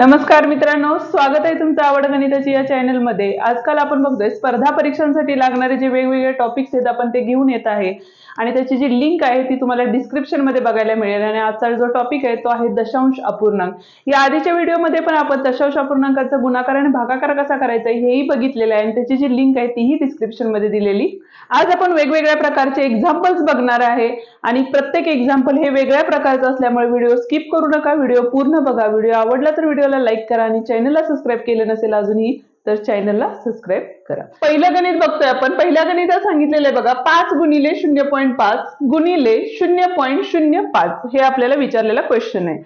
नमस्कार मित्रांनो स्वागत आहे तुमचं आवड गणिताची या चॅनलमध्ये. आजकाल आपण बघतोय स्पर्धा परीक्षांसाठी लागणारे जे वेगवेगळे टॉपिक्स आहेत आपण ते घेऊन येत आहे. आणि त्याची जी लिंक आहे ती तुम्हाला डिस्क्रिप्शनमध्ये बघायला मिळेल. आणि आजचा जो टॉपिक आहे तो आहे दशांश अपूर्णांक. या आधीच्या व्हिडिओमध्ये पण आपण दशांश अपूर्णांकाचा गुणाकार आणि भागाकार कसा करायचा हेही बघितलेलं आहे. आणि त्याची जी लिंक आहे तीही डिस्क्रिप्शनमध्ये दिलेली. आज आपण वेगवेगळ्या प्रकारचे एक्झाम्पल्स बघणार आहे. आणि प्रत्येक एक्झाम्पल हे वेगळ्या प्रकारचं असल्यामुळे व्हिडिओ स्किप करू नका. व्हिडिओ पूर्ण बघा. व्हिडिओ आवडला तर व्हिडिओला लाईक करा. आणि चॅनलला सबस्क्राईब केलं नसेल अजूनही तर चॅनलला सबस्क्राईब करा. पहिलं गणित बघतोय आपण. पहिल्या गणितात सांगितलेलं आहे बघा पाच गुणिले शून्य पॉईंट पाच गुणिले शून्य पॉईंट शून्य पाच. हे आपल्याला विचारलेला क्वेश्चन आहे.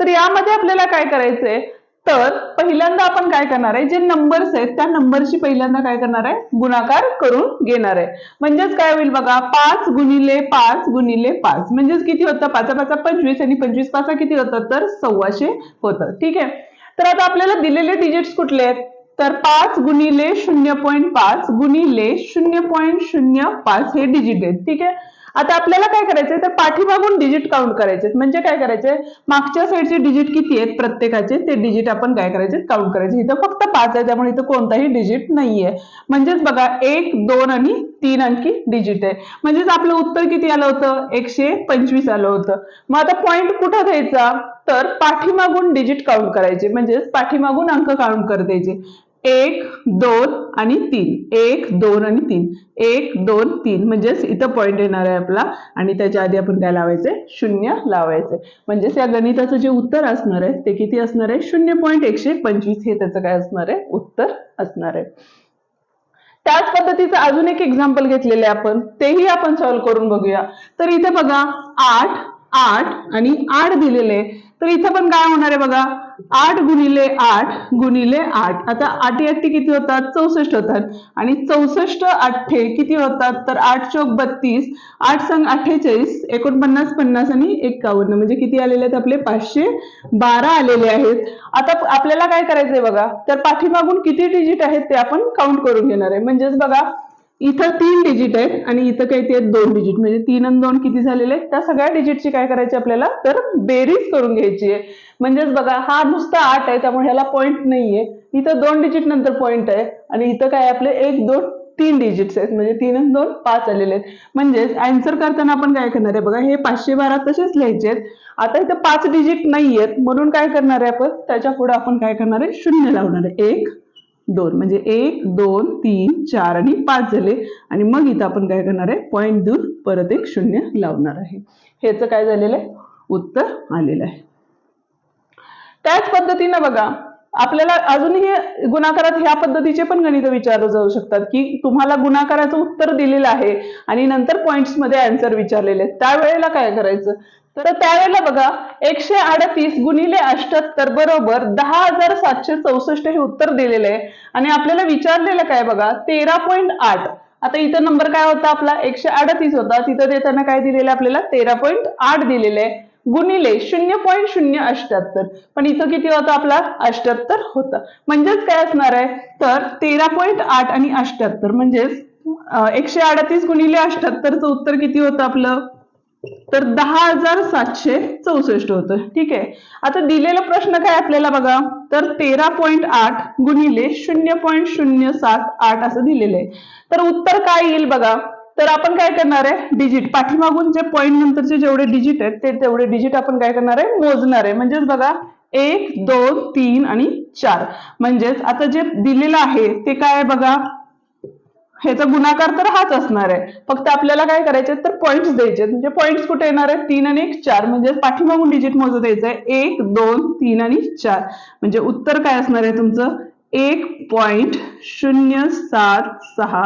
तर यामध्ये आपल्याला काय करायचंय? तर पहिल्यांदा आपण काय करणार आहे? जे नंबर्स आहेत त्या नंबरशी पहिल्यांदा काय करणार आहे? गुणाकार करून घेणार आहे. म्हणजेच काय होईल बघा? पाच गुणिले पाच गुणिले पाच. म्हणजेच किती होतं? पाचा पाचा पंचवीस आणि पंचवीस पाचा किती होतं? तर सव्वाशे होतं. ठीक आहे? तर आता आपल्याला दिलेले डिजिट्स कुठले आहेत? तर पाच गुणिले शून्य पॉईंट पाच गुणिले शून्य पॉईंट शून्य पाच हे डिजिट आहेत. ठीक आहे? आता आपल्याला काय करायचंय? तर पाठीमागून डिजिट काउंट करायचे म्हणजे काय करायचंय? मागच्या साईडचे डिजिट किती आहेत? प्रत्येकाचे. ते डिजिट आपण काय करायचे काउंट करायचे. इथं फक्त पाच आहे त्यामुळे इथं कोणताही डिजिट नाहीये. म्हणजेच बघा एक दोन आणि तीन अंकी डिजिट आहे. म्हणजेच आपलं उत्तर किती आलं होतं? एकशे पंचवीस आलं होतं. मग आता पॉइंट कुठं द्यायचा? तर पाठीमागून डिजिट काउंट करायचे. म्हणजेच पाठीमागून अंक काउंट कर द्यायचे. एक दोन आणि तीन. एक दोन आणि तीन. एक दोन तीन. म्हणजेच इथं पॉईंट येणार आहे आपला. आणि त्याच्या आधी आपण काय लावायचे? शून्य लावायचे. म्हणजेच या गणिताचं जे उत्तर असणार आहे ते किती असणार आहे? शून्य पॉईंट एकशे पंचवीस हे त्याचं काय असणार आहे? उत्तर असणार आहे. त्याच पद्धतीचं अजून एक एक्झाम्पल घेतलेले आपण. तेही आपण सॉल्व्ह करून बघूया. तर इथे बघा आठ आठ आणि आठ दिलेले तर इथं पण काय होणार आहे बघा? आठ गुणिले आठ गुणिले आठ. आता आठी आठी किती होतात? चौसष्ट होतात. आणि चौसष्ट अठ्ठे किती होतात? तर आठ चौक बत्तीस आठ संघ अठ्ठेचाळीस एकोणपन्नास पन्नास आणि एक्कावन्न म्हणजे किती आलेले आहेत आपले? पाचशे बारा आलेले आहेत. आता आपल्याला काय करायचंय बघा? तर पाठीमागून किती डिजिट आहेत ते आपण काउंट करून घेणार आहे. म्हणजेच बघा इथं तीन डिजिट आहेत आणि इथं काही ते आहेत दोन डिजिट म्हणजे तीन आणि दोन किती झालेले आहेत? त्या सगळ्या डिजिटची काय करायची आपल्याला? तर बेरीज करून घ्यायची आहे. म्हणजेच बघा हा नुसता आठ आहे त्यामुळे ह्याला पॉईंट नाहीये. इथं दोन डिजिट नंतर पॉईंट आहे. आणि इथं काय आपले? एक दोन तीन डिजिट्स आहेत. म्हणजे तीन आणि दोन पाच आलेले आहेत. म्हणजेच आन्सर करताना आपण काय करणार आहे? बघा हे पाचशे बारा तसेच लिहायचे आहेत. आता इथं पाच डिजिट नाही आहेत म्हणून काय करणार आहे आपण? त्याच्या पुढे आपण काय करणार आहे? शून्य लावणार आहे. एक दोन. म्हणजे एक दोन तीन चार आणि पाच झाले. आणि मग इथं आपण काय करणार आहे? पॉईंट देऊन परत एक शून्य लावणार आहे. ह्याचं काय झालेलं आहे? उत्तर आलेलं आहे. त्याच पद्धतीनं बघा आपल्याला अजूनही गुणाकारात ह्या पद्धतीचे पण गणित विचारले जाऊ शकतात की तुम्हाला गुणाकाराचं उत्तर दिलेलं आहे आणि नंतर पॉइंट्समध्ये आन्सर विचारलेले आहेत. त्यावेळेला काय करायचं? तर त्यावेळेला बघा एकशे अडतीस गुणिले अठ्याहत्तर बरोबर दहा हजार सातशे चौसष्ट हे उत्तर दिलेलं आहे. आणि आपल्याला विचारलेलं काय बघा तेरा पॉईंट आठ. आता इथं नंबर काय होता आपला? एकशे अडतीस होता. तिथं देताना काय दिलेलं आपल्याला? तेरा पॉईंट आठ दिलेलं आहे. गुणिले शून्य पॉईंट शून्य अष्ट्याहत्तर पण इथं किती होतं आपला? अष्ट्याहत्तर होतं. म्हणजेच काय असणार आहे? तर तेरा पॉईंट आठ आणि अष्ट्याहत्तर म्हणजेच एकशे अडतीस गुणिले अष्ट्याहत्तरचं उत्तर किती होतं आपलं? तर दहा हजार सातशे चौसष्ट होतं. ठीक आहे. आता दिलेला प्रश्न काय आपल्याला बघा? तर तेरा पॉईंट आठ गुणिले शून्य पॉईंट शून्य सात आठ असं दिलेलं आहे तर उत्तर काय येईल बघा? तर आपण काय करणार आहे? डिजिट पाठीमागून जे पॉईंट नंतरचे जेवढे डिजिट आहेत ते तेवढे डिजिट आपण काय करणार आहे? मोजणार आहे. म्हणजेच बघा एक दोन तीन आणि चार. म्हणजेच आता जे दिलेलं आहे ते काय आहे बघा? ह्याचा गुणाकार तर हाच असणार आहे. फक्त आपल्याला काय करायचे तर पॉईंट्स द्यायचे म्हणजे पॉईंट्स कुठे येणार आहेत? तीन आणि एक चार. म्हणजे पाठीमागून डिजिट मोजत द्यायचं आहे. एक दोन तीन आणि चार. म्हणजे उत्तर काय असणार आहे तुमचं? एक पॉइंट शून्य सात सहा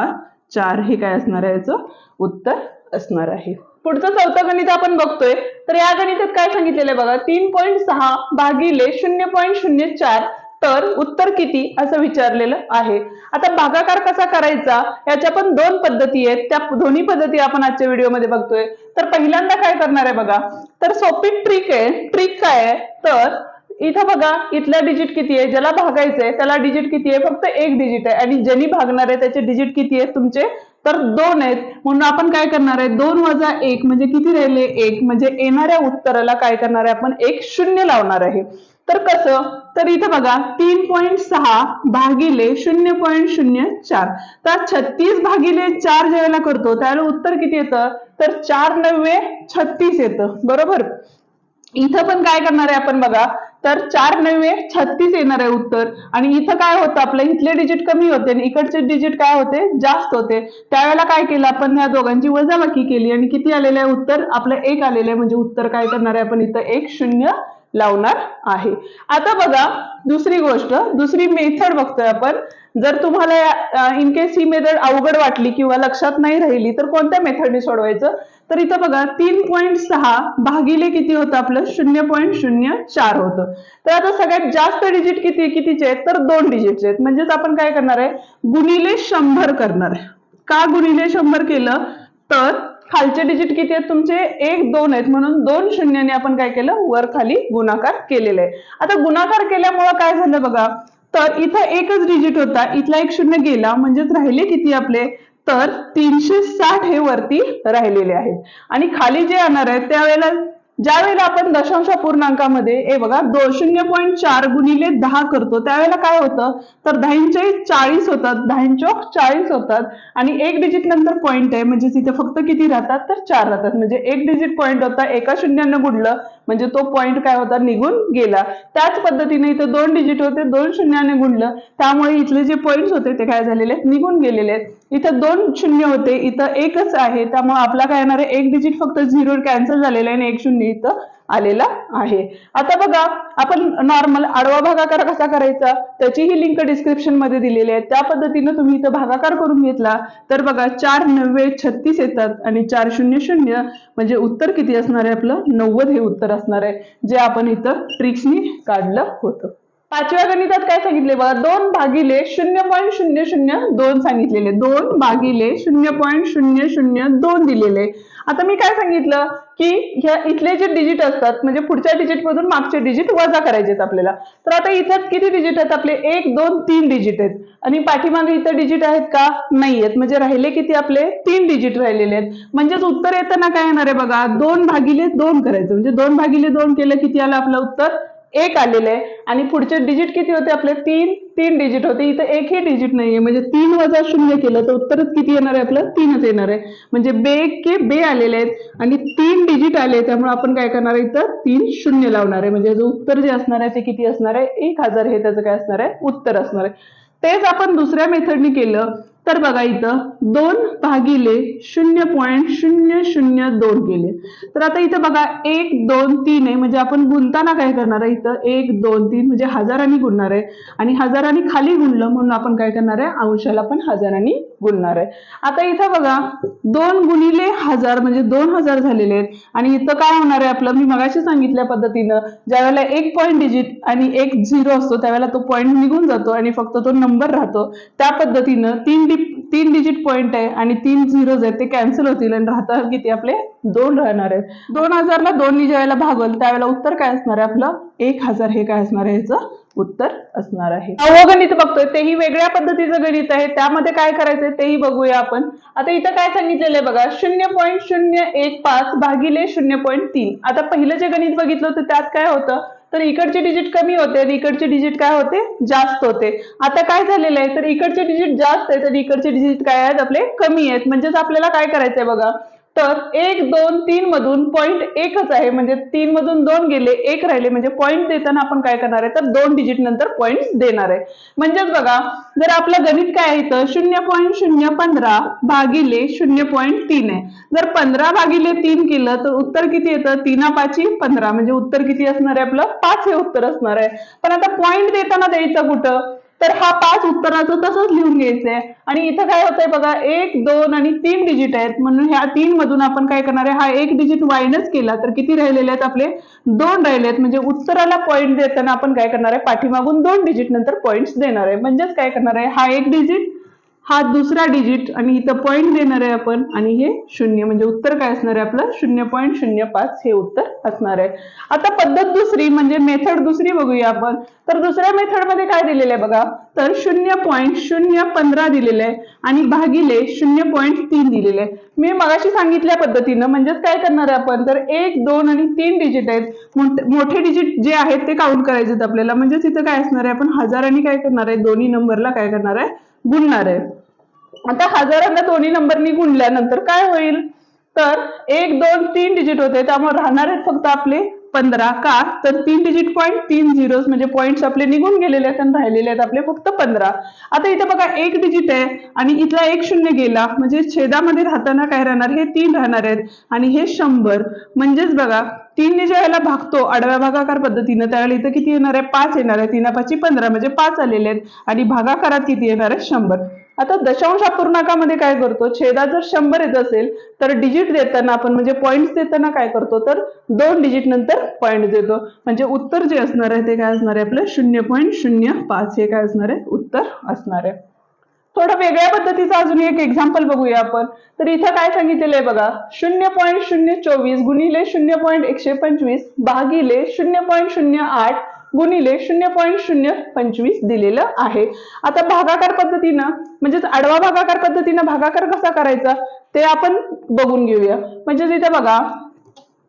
चार हे काय असणार आहे याचं? उत्तर असणार आहे. पुढचं चौथं गणित आपण बघतोय. तर या गणितात काय सांगितलेलं आहे बघा? तीन पॉईंट सहा भागिले शून्य पॉईंट शून्य चार. तर उत्तर किती असं विचारलेलं आहे. आता भागाकार कसा करायचा? याच्या पण दोन पद्धती आहेत. त्या दोन्ही पद्धती आपण आजच्या व्हिडिओमध्ये बघतोय. तर पहिल्यांदा काय करणार आहे बघा. तर सोपी ट्रिक आहे. ट्रिक काय आहे? तर इथं बघा इथल्या डिजिट किती आहे? ज्याला भागायचंय त्याला डिजिट किती आहे? फक्त एक डिजिट आहे. आणि ज्यांनी भागणार आहे त्याचे डिजिट किती आहेत? तुमचे तर दोन आहेत. म्हणून आपण काय करणार आहे? दोन वजा एक म्हणजे किती राहिले? एक. म्हणजे येणाऱ्या उत्तराला काय करणार आहे? आपण एक शून्य लावणार आहे. तर कसं? तर इथं बघा तीन पॉईंट सहा भागिले शून्य पॉईंट शून्य चार. तर छत्तीस भागिले चार ज्यावेळेला करतो त्यावेळेला उत्तर किती येतं? तर चार नव्वे छत्तीस येतं. बरोबर? इथं पण काय करणार आहे आपण बघा? तर चार नव्वे छत्तीस येणार आहे उत्तर. आणि इथं काय होतं आपलं? इथले डिजिट कमी होते आणि इकडचे डिजिट काय होते? जास्त होते. त्यावेळेला काय केलं आपण? या दोघांची वजाबाकी केली आणि किती आलेलं आहे उत्तर? आपलं एक आलेलं आहे. म्हणजे उत्तर काय करणार आहे आपण? इथं एक शून्य लावणार आहे. आता बघा दुसरी गोष्ट दुसरी मेथड बघतोय आपण. जर तुम्हाला इन केस ही मेथड अवघड वाटली किंवा लक्षात नाही राहिली तर कोणत्या मेथडने सोडवायचं? तर इथं बघा तीन पॉईंट सहा भागिले किती होतं आपलं? शून्य पॉईंट शून्य चार होतं. तर आता सगळ्यात जास्त डिजिट किती कितीचे आहेत? तर दोन डिजिटचे आहेत. म्हणजेच आपण काय करणार आहे? गुणिले शंभर करणार आहे. का गुणिले शंभर केलं? तर खालचे डिजिट किती आहेत तुमचे? एक दोन आहेत. म्हणून दोन शून्याने आपण काय केलं? वर खाली गुणाकार केलेला. आहे आता गुणाकार केल्यामुळं काय झालं बघा? तर इथं एकच डिजिट होता. इथला एक शून्य गेला. म्हणजेच राहिले किती आपले? तर तीनशे साठ हे वरती राहिलेले आहेत. आणि खाली जे येणार आहेत त्यावेळेला ज्यावेळेला आपण दशांश पूर्णांकामध्ये हे बघा दो शून्य पॉईंट चार गुणिले दहा करतो त्यावेळेला काय होतं? तर दहाचे चाळीस होतात दहाचोक चाळीस होतात आणि एक डिजिट नंतर पॉईंट आहे म्हणजे तिथे फक्त किती राहतात? तर चार राहतात. म्हणजे एक डिजिट पॉईंट होता एका शून्यानं गुडलं म्हणजे तो पॉईंट काय होता? निघून गेला. त्याच पद्धतीने इथं दोन डिजिट होते दोन शून्याने गुणलं. त्यामुळे इथले जे पॉईंट्स होते ते काय झालेले आहेत? निघून गेलेले आहेत. इथं दोन शून्य होते इथं एकच आहे. त्यामुळे आपला काय येणार आहे? एक डिजिट फक्त झिरो कॅन्सल झालेला आहे आणि एक शून्य इथं आलेला आहे. आता बघा आपण नॉर्मल आडवा भागाकार कसा करायचा? त्याचीही लिंक डिस्क्रिप्शनमध्ये दिलेली आहे. त्या पद्धतीनं तुम्ही इथं भागाकार करून घेतला तर बघा चार नव्वे छत्तीस येतात आणि चार शून्य शून्य म्हणजे उत्तर किती असणार आहे आपलं? नव्वद हे उत्तर असणार आहे जे आपण इथं ट्रिक्सनी काढलं होतं. पाचव्या गणितात काय सांगितले बघा? दोन भागिले शून्य पॉईंट शून्य शून्य दोन सांगितलेले. दोन भागिले शून्य पॉईंट शून्य शून्य दोन दिलेले. आता मी काय सांगितलं? की ह्या इथले जे डिजिट असतात म्हणजे पुढच्या डिजिट मधून मागचे डिजिट वजा करायचे आपल्याला. तर आता इथं किती डिजिट आहेत आपले? एक दोन तीन डिजिट आहेत. आणि पाठीमागे इथं डिजिट आहेत का? नाही आहेत म्हणजे राहिले किती आपले? तीन डिजिट राहिलेले आहेत. म्हणजेच उत्तर येताना काय येणार आहे बघा? दोन भागिले दोन करायचं. म्हणजे दोन भागिले दोन केलं किती आलं आपलं उत्तर? एक आलेलं आहे. आणि पुढचे डिजिट किती होते आपले? तीन तीन डिजिट होते. इथं एकही डिजिट नाहीये. म्हणजे तीन वजा शून्य केलं तर उत्तरच किती येणार आहे आपलं? तीनच येणार आहे. म्हणजे बे के बे आलेले आहेत. आणि तीन डिजिट आले त्यामुळे आपण काय करणार आहे इथं? तीन शून्य लावणार आहे. म्हणजे जो उत्तर जे असणार आहे ते किती असणार आहे? एक हजार. हे त्याचं काय असणार आहे? उत्तर असणार आहे. तेच आपण दुसऱ्या मेथडनी केलं. तर बघा इथं दोन भागिले शून्य पॉईंट शून्य शून्य दोन केले तर आता इथं बघा एक दोन तीन आहे. म्हणजे आपण गुणताना काय करणार आहे? इथं एक दोन तीन म्हणजे हजारांनी गुणणार आहे. आणि हजारांनी खाली गुणलं म्हणून आपण काय करणार आहे? अंशाला पण हजारांनी गुणणार आहे. आता इथं बघा दोन गुणिले हजार म्हणजे दोन हजार झालेले आहेत. आणि इथं काय होणार आहे आपलं? मी मगाशी सांगितल्या पद्धतीनं ज्यावेळेला एक पॉईंट डिजिट आणि एक झिरो असतो त्यावेळेला तो पॉईंट निघून जातो आणि फक्त तो नंबर राहतो. त्या पद्धतीनं तीन तीन डिजिट पॉईंट आहे आणि तीन झिरोज आहेत ते कॅन्सल होतील आणि राहतात किती आपले? दोन राहणार आहेत. दोन हजारला दोन ज्यावेळेला भागल त्यावेळेला उत्तर काय असणार आहे आपलं? एक हजार हे काय असणार आहे? याचं उत्तर असणार आहे. अवगणित गणित बघतोय तेही वेगळ्या पद्धतीचं गणित आहे त्यामध्ये काय करायचंय तेही बघूया आपण. आता इथं काय सांगितलेलं आहे बघा शून्य पॉईंट शून्य एक पाच भागिले शून्य पॉईंट तीन. आता पहिलं जे गणित बघितलं होतं त्यात काय होतं? तर इकडचे डिजिट कमी होते आणि इकडचे डिजिट काय होते? जास्त होते. आता काय झालेलं आहे? तर इकडचे डिजिट जास्त आहे तर इकडचे डिजिट काय आहेत? आपले कमी आहेत. म्हणजेच आपल्याला काय करायचंय बघा? तर एक दोन तीन मधून पॉईंट एकच आहे. म्हणजे तीन मधून दोन गेले एक राहिले. म्हणजे पॉईंट देताना आपण काय करणार आहे? तर दोन डिजिट नंतर पॉईंट देणार आहे. म्हणजेच बघा जर आपलं गणित काय आहे तर शून्य पॉईंट शून्य पंधरा भागिले शून्य पॉईंट तीन आहे. जर पंधरा भागिले तीन केलं तर उत्तर किती येतं? तीना पाची पंधरा. म्हणजे उत्तर किती असणार आहे आपलं? पाच हे उत्तर असणार आहे. पण आता पॉईंट देताना द्यायचं कुठं? तर हा पाच उत्तराचं तसंच लिहून घ्यायचंय. आणि इथं काय होतंय बघा एक दोन आणि तीन डिजिट आहेत. म्हणून ह्या तीन मधून आपण काय करणार आहे हा एक डिजिट वाईनच केला तर किती राहिलेले आहेत आपले? दोन राहिले आहेत. म्हणजे उत्तराला पॉईंट देताना आपण काय करणार आहे पाठीमागून दोन डिजिट नंतर पॉईंट्स देणार आहे. म्हणजेच काय करणार आहे हा एक डिजिट हा दुसरा डिजिट आणि इथं पॉईंट देणार आहे आपण. आणि हे शून्य म्हणजे उत्तर काय असणार आहे आपलं? शून्य पॉईंट शून्य पाच हे उत्तर असणार आहे. आता पद्धत दुसरी म्हणजे मेथड दुसरी बघूया आपण. तर दुसऱ्या मेथडमध्ये काय दिलेलं आहे बघा? तर शून्य पॉईंट शून्य पंधरा दिलेलं आहे आणि भागिले शून्य पॉईंट तीन दिलेले आहे. मी मगाशी सांगितल्या पद्धतीनं म्हणजेच काय करणार आहे आपण? तर एक दोन आणि तीन डिजिट आहेत. मोठे डिजिट जे आहेत ते काउंट करायचे आहेत आपल्याला. म्हणजेच इथं काय असणार आहे आपण? हजारांनी काय करणार आहे? दोन्ही नंबरला काय करणार आहे? गुणणार आहे. आता हजारांना दोन्ही नंबरनी गुणल्यानंतर काय होईल? तर एक दोन तीन डिजिट होते. त्यामुळे राहणार आहेत फक्त आपले पंधरा का? तर तीन डिजिट पॉईंट तीन झिरो म्हणजे पॉईंट्स आपले निघून गेलेले आहेत आणि राहिलेले आहेत आपले फक्त पंधरा. आता इथे बघा एक डिजिट आहे आणि इथला एक शून्य गेला. म्हणजे छेदामध्ये राहताना काय राहणार? हे तीन राहणार आहेत. आणि हे शंभर. म्हणजेच बघा तीनने ज्या वेळेला भागतो आडव्या भागाकार पद्धतीनं त्यावेळेला इथं किती येणार आहे? पाच येणार आहे. तीना पाचशे पंधरा म्हणजे पाच आलेले आहेत. आणि भागाकारात किती येणार आहे? शंभर. आता दशांश अपूर्णांकामध्ये काय करतो? छेदा जर शंभर येत असेल तर डिजिट देताना आपण म्हणजे पॉईंट्स देताना काय करतो? तर दोन डिजिट नंतर पॉईंट देतो. म्हणजे उत्तर जे असणार आहे ते काय असणार आहे? आपलं शून्य पॉईंट शून्य पाच हे काय असणार आहे? उत्तर असणार आहे. थोडं वेगळ्या पद्धतीचं अजून एक एक्झाम्पल बघूया आपण. तर इथं काय सांगितलेलं आहे बघा शून्य पॉईंट शून्य चोवीस गुणिले शून्य पॉईंट एकशे पंचवीस भागिले शून्य पॉईंट शून्य आठ गुणिले शून्य पॉईंट शून्य पंचवीस दिलेलं आहे. आता भागाकार पद्धतीनं म्हणजेच आडवा भागाकार पद्धतीनं भागाकार कसा करायचा ते आपण बघून घेऊया. म्हणजे तिथे बघा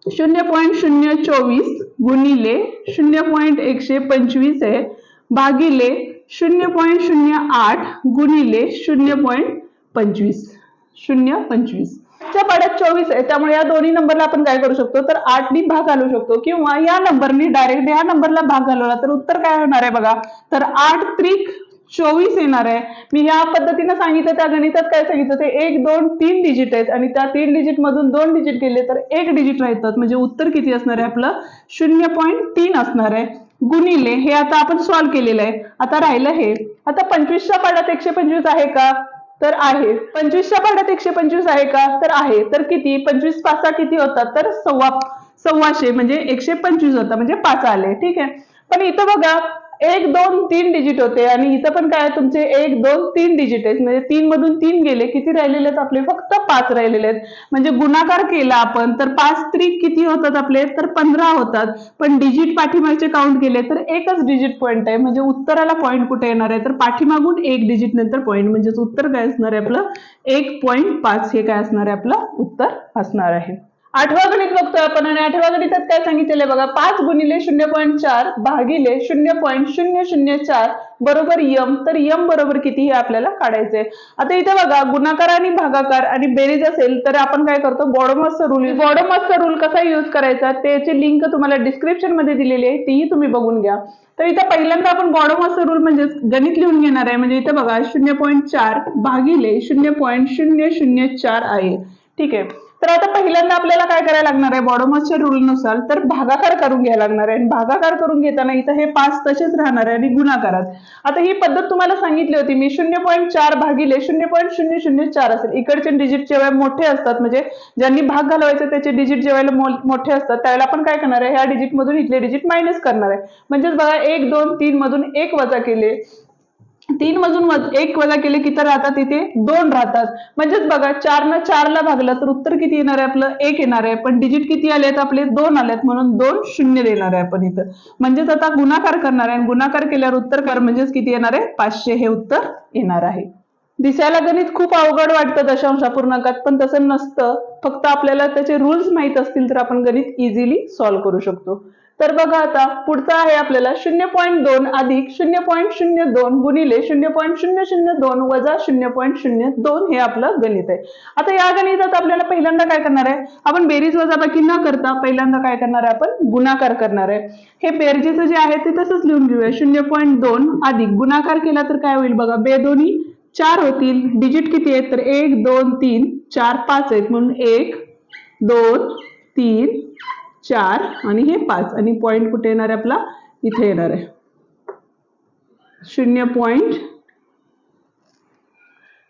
शून्य पॉईंट शून्य चोवीस गुणिले शून्य पॉईंट एकशे पंचवीस आहे भागिले शून्य पॉईंट शून्य आठ गुणिले शून्य पॉईंट पंचवीस. शून्य पंचवीस. च्या पाड्यात चोवीस आहे. त्यामुळे या दोन्ही नंबरला आपण काय करू शकतो? तर आठनी भाग घालू शकतो. किंवा या नंबरनी डायरेक्ट या नंबरला भाग घालवला तर उत्तर काय होणार आहे बघा? तर आठ त्रिक चोवीस येणार आहे. मी ह्या पद्धतीनं सांगितलं त्या गणितात काय सांगितलं? ते एक दोन तीन डिजिट आहेत. आणि त्या तीन डिजिट मधून दोन डिजिट गेले तर एक डिजिट राहतात. म्हणजे उत्तर किती असणार आहे आपलं? शून्य पॉईंट तीन असणार आहे. गुणिले हे आता आपण सॉल्व्ह केलेलं आहे. आता राहिलं हे. आता पंचवीसच्या पाड्यात एकशे पंचवीस आहे का? तर आहे. पंचवीसच्या पाड्यात एकशे पंचवीस आहे का? तर आहे. तर किती? पंचवीस पाच किती होतात तर सव्वा सव्वाशे म्हणजे एकशे पंचवीस होता म्हणजे पाच आले. ठीक आहे. पण इथं बघा एक दोन तीन डिजिट होते. आणि इथं पण काय तुमचे एक दोन तीन डिजिट आहेत. म्हणजे तीन मधून तीन गेले किती राहिलेले आहेत आपले? फक्त पाच राहिलेले आहेत. म्हणजे गुणाकार केला आपण तर पाच त्रिक किती होतात आपले? तर पंधरा होतात. पण डिजिट पाठीमागचे काउंट केले तर एकच डिजिट पॉईंट आहे. म्हणजे उत्तराला पॉईंट कुठे येणार आहे? तर पाठीमागून एक डिजिट नंतर पॉईंट म्हणजेच उत्तर काय असणार आहे आपलं? एक पॉईंट पाच. हे काय असणार आहे आपलं? उत्तर असणार आहे. आठवा गणित बघतोय आपण आणि आठव्या गणितात काय सांगितलेलं बघा. पाच गुणिले शून्य पॉईंट चार भागिले शून्य पॉईंट शून्य शून्य चार बरोबर यम तर यम बरोबर किती हे आपल्याला काढायचंय. आता इथे बघा गुणाकार आणि भागाकार आणि बेरीज असेल तर आपण काय करतो? बॉडोमसचा रूल बॉडोमसचा रूल कसा युज करायचा? त्याची लिंक तुम्हाला डिस्क्रिप्शनमध्ये दिलेली आहे तीही तुम्ही बघून घ्या. तर इथं पहिल्यांदा आपण बॉडोमसचा रूल म्हणजे गणित लिहून घेणार आहे. म्हणजे इथे बघा शून्य पॉईंट चार भागिले शून्य पॉईंट शून्य शून्य चार आहे. ठीक आहे. तर आता पहिल्यांदा आपल्याला काय करायला लागणार आहे? बॉडोमसच्या रूलनुसार तर भागाकार करून घ्यायला लागणार आहे. आणि भागाकार करून घेताना इथं हे पाच तसेच राहणार आहे आणि गुणाकारात. आता ही पद्धत तुम्हाला सांगितली होती. मी शून्य पॉईंट चार भागिले शून्य पॉईंट शून्य शून्य चार असेल. इकडचे डिजिट जेव्हा मोठे असतात म्हणजे ज्यांनी भाग घालवायचे त्याचे डिजिट जेव्हा मोठे असतात त्यावेळेला आपण काय करणार आहे? ह्या डिजिट मधून इथले डिजिट मायनस करणार आहे. म्हणजेच बघा एक दोन तीन मधून एक वजा केले. तीन मधून एक वजा केले की तर राहतात इथे दोन राहतात. म्हणजेच बघा चार न चारला भागलं तर उत्तर किती येणार आहे आपलं? एक येणार आहे. पण डिजिट किती आलेत आपले? दोन आलेत म्हणून दोन शून्य देणार आहे आपण इथं. म्हणजेच आता गुणाकार करणार आहे. गुणाकार केल्यावर उत्तर कर म्हणजेच किती येणार आहे? पाचशे. हे उत्तर येणार आहे. दिसायला गणित खूप अवघड वाटतं दशांश अपूर्णांकात पण तसं नसतं. फक्त आपल्याला त्याचे रुल्स माहीत असतील तर आपण गणित इझिली सॉल्व्ह करू शकतो. तर बघा आता पुढचा आहे आपल्याला शून्य पॉईंट दोन अधिक शून्य पॉईंट शून्य दोन गुणिले शून्य पॉईंट शून्य शून्य दोन वजा शून्य पॉईंट शून्य दोन हे आपलं गणित आहे. आता या गणितात आपल्याला पहिल्यांदा काय करणार आहे? आपण बेरीज वजाबाकी न करता पहिल्यांदा काय करणार आहे आपण? गुणाकार करणार आहे. हे बेरजेचं जे आहे ते तसंच लिहून घेऊया. शून्य पॉईंट दोन अधिक गुणाकार केला तर काय होईल बघा? बे दोन्ही चार होतील. डिजिट किती आहेत? तर एक दोन तीन चार पाच आहेत. म्हणून एक दोन तीन चार आणि हे पाच. आणि पॉईंट कुठे येणार आहे आपला? इथे येणार आहे. शून्य पॉईंट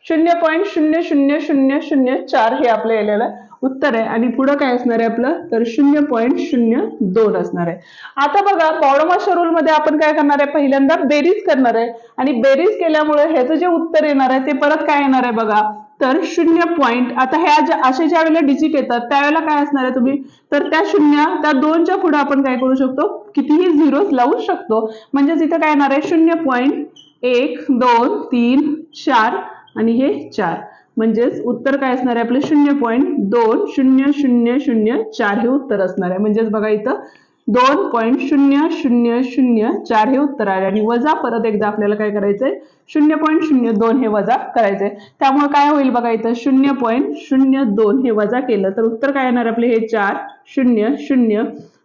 शून्य पॉईंट शून्य शून्य शून्य शून्य चार हे आपलं येलेलं उत्तर आहे. आणि पुढं काय असणार आहे आपलं? तर शून्य पॉईंट शून्य दोन असणार आहे. आता बघा पौडमाशा रूल मध्ये आपण काय करणार आहे? पहिल्यांदा बेरीज करणार आहे. आणि बेरीज केल्यामुळे ह्याचं जे उत्तर येणार आहे ते परत काय येणार आहे बघा? तर शून्य पॉईंट आता ह्या ज्या असे ज्या वेळेला डिजिट येतात त्यावेळेला काय असणार आहे तुम्ही? तर त्या शून्य त्या दोनच्या पुढे आपण काय करू शकतो? कितीही झिरोज लावू शकतो. म्हणजेच इथं काय येणार आहे? शून्य पॉईंट एक दोन तीन चार आणि हे चार. म्हणजेच उत्तर काय असणार आहे? आपले शून्य पॉईंट दोन शून्य शून्य शून्य चार हे उत्तर असणार आहे. म्हणजेच बघा इथं दोन पॉईंट शून्य शून्य शून्य चार हे उत्तर आहे आणि वजा परत एकदा आपल्याला काय करायचंय? शून्य पॉईंट शून्य दोन हे वजा करायचंय. त्यामुळे काय होईल बघा इथं? शून्य पॉईंट शून्य दोन हे वजा केलं. तर उत्तर काय येणार आपले? हे चार शून्य शून्य.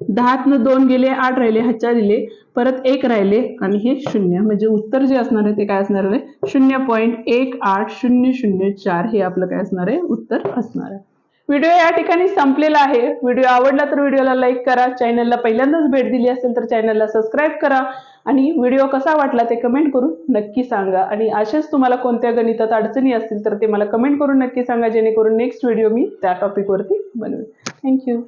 दहातनं दोन गेले आठ राहिले ह्याच्या दिले. परत एक राहिले आणि हे शून्य. म्हणजे उत्तर जे असणार आहे ते काय असणार आहे? शून्य पॉईंट एक आठ शून्य शून्य चार हे आपलं काय असणार आहे? उत्तर असणार आहे. व्हिडिओ या ठिकाणी संपलेला आहे. व्हिडिओ आवडला तर व्हिडिओला लाईक करा. चॅनलला पहिल्यांदाच भेट दिली असेल तर चॅनलला सबस्क्राईब करा. आणि व्हिडिओ कसा वाटला ते कमेंट करून नक्की सांगा. आणि अशाच तुम्हाला कोणत्या गणितात अडचणी असतील तर ते मला कमेंट करून नक्की सांगा. जेणेकरून नेक्स्ट व्हिडिओ मी त्या टॉपिकवरती बनवेन. थँक्यू